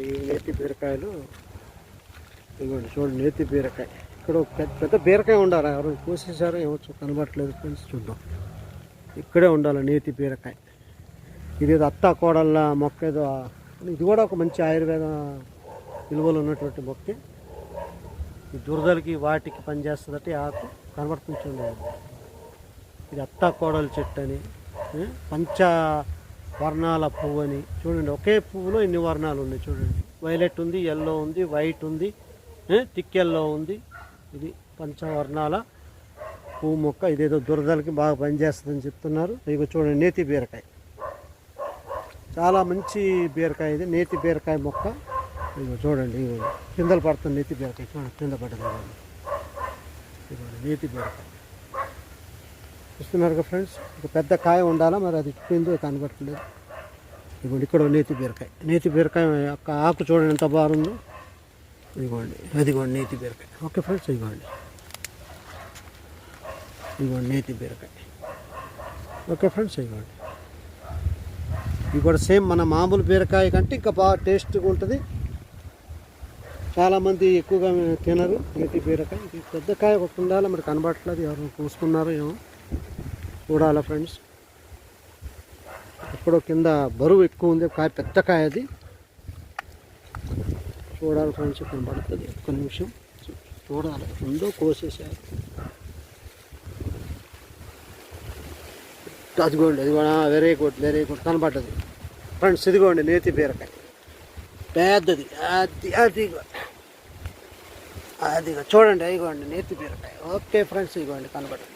ఈ నేతి బీరకాయలు ఇదిగోండి చూడండి నేతి బీరకాయ. ఇక్కడ పెద్ద పెద్ద బీరకాయ ఉండాలి. ఎవరు కోసేసారో ఏమో కనబడట్లేదు ఫ్రెండ్స్ చూద్దాం. ఇక్కడే ఉండాలి నేతి బీరకాయ. ఇది ఏదో అత్తా కోడళ్ళ మొక్క ఏదో ఇది కూడా ఒక మంచి ఆయుర్వేద విలువలు ఉన్నటువంటి మొక్కే. ఈ దురదలకి వాటికి పనిచేస్తుందట ఈ ఆకు కనబడుతుంది ఇది అత్తా కోడల చెట్టు అని పంచ వర్ణాల పువ్వు అని. చూడండి ఒకే పువ్వులో ఇన్ని వర్ణాలు ఉన్నాయి చూడండి. వైలెట్ ఉంది ఎల్లో ఉంది వైట్ ఉంది తిక్కెల్లో ఎల్లో ఉంది. ఇది పంచవర్ణాల పువ్వు మొక్క. ఇదేదో దురదలకి బాగా పనిచేస్తుందని చెప్తున్నారు. ఇక చూడండి నేతి బీరకాయ. చాలా మంచి బీరకాయ ఇది నేతి బీరకాయ మొక్క. ఇదిగో చూడండి ఇదిగో కిందలు పడుతుంది నేతి బీరకాయ. చూడండి కింద పడ్డది ఇదిగోండి నేతి బీరకాయ. చూస్తున్నారుగా ఫ్రెండ్స్ ఒక పెద్ద కాయ ఉండాలా? మరి అది ఇప్పిందో కనబడట్లేదు ఇదిగోండి ఇక్కడ నేతి బీరకాయ. నేతి బీరకాయ యొక్క ఆకు చూడండి ఎంత బాగుందో. ఇదిగోండి అదిగోండి నేతి బీరకాయ. ఓకే ఫ్రెండ్స్ ఇదిగోండి. ఇదిగోండి నేతి బీరకాయ. ఓకే ఫ్రెండ్స్ ఇదిగోండి. ఇది కూడా సేమ్ మన మామూలు బీరకాయ కంటే ఇంకా బాగా టేస్ట్గా ఉంటుంది. చాలామంది ఎక్కువగా తినరు నేతి బీరకాయ. పెద్ద కాయ ఒకటి ఉండాలి? మరి కనబడట్లేదు ఎవరు కోసుకున్నారో ఏమో. చూడాలా ఫ్రెండ్స్? ఎక్కడో కింద బరువు ఎక్కువ ఉంది కాయ పెద్ద కాయ అది. చూడాలి ఫ్రెండ్స్ పడుతుంది ఒక్క నిమిషం. చూడాలి ఉందో కోసేసారు అదిగోండి అది కూడా వెరీ కొట్టు వెరీ కొట్టు కనబడ్డది. ఫ్రెండ్స్ ఇదిగోండి నేతి బీరకాయ. పెద్దది అది అదిగో అదిగో చూడండి ఇదిగోండి నేతి బీరకాయ. ఓకే ఫ్రెండ్స్ ఇదిగోండి కనబడ్డది.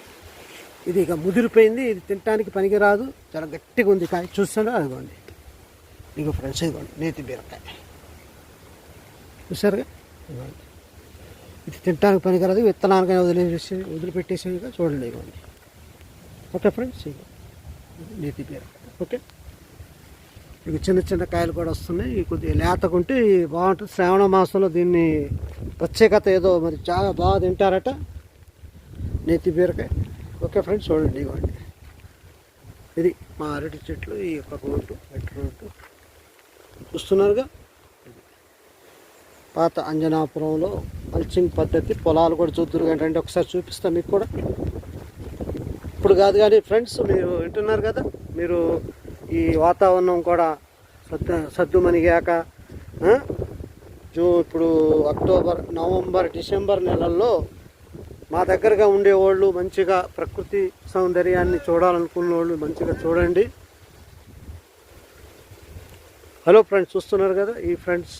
ఇది ఇక ముదిరిపోయింది ఇది తినడానికి పనికిరాదు. చాలా గట్టిగా ఉంది కాయ. చూస్తారా అదిగోండి. ఇంకో ఫ్రెండ్స్ ఇదిగోండి. నేతి బీరకాయ. చూసారుగా? ఇదిగోండి. ఇది తినడానికి పనికిరాదు విత్తనానికైనా వదిలేసి వదిలిపెట్టేసి చూడండి ఇదిగోండి. ఓకే ఫ్రెండ్స్ ఇది నేతి బీరకాయ. ఓకే? ఇక చిన్న చిన్న కాయలు కూడా వస్తున్నాయి. కొద్దిగా లేతకుంటే బాగుంటుంది. శ్రావణ మాసంలో దీన్ని ప్రత్యేకత ఏదో మరి చాలా బాగా తింటారట. నేతి బీరకాయ. ఓకే ఫ్రెండ్స్ చూడండి ఇవ్వండి ఇది మా అరటి చెట్లు ఈ యొక్క రోడ్డు మెట్రో రోడ్డు. చూస్తున్నారుగా? పాత అంజనాపురంలో మల్చింగ్ పద్ధతి పొలాలు కూడా చూద్దరు ఏంటంటే ఒకసారి చూపిస్తాను మీకు కూడా. ఇప్పుడు కాదు కానీ ఫ్రెండ్స్ మీరు వింటున్నారు కదా? మీరు ఈ వాతావరణం కూడా సద్దు సద్దుమణిగాక జూ ఇప్పుడు అక్టోబర్ నవంబర్ డిసెంబర్ నెలల్లో మా దగ్గరగా ఉండేవాళ్ళు మంచిగా ప్రకృతి సౌందర్యాన్ని చూడాలనుకున్న వాళ్ళు మంచిగా చూడండి. హలో ఫ్రెండ్స్ చూస్తున్నారు కదా? ఈ ఫ్రెండ్స్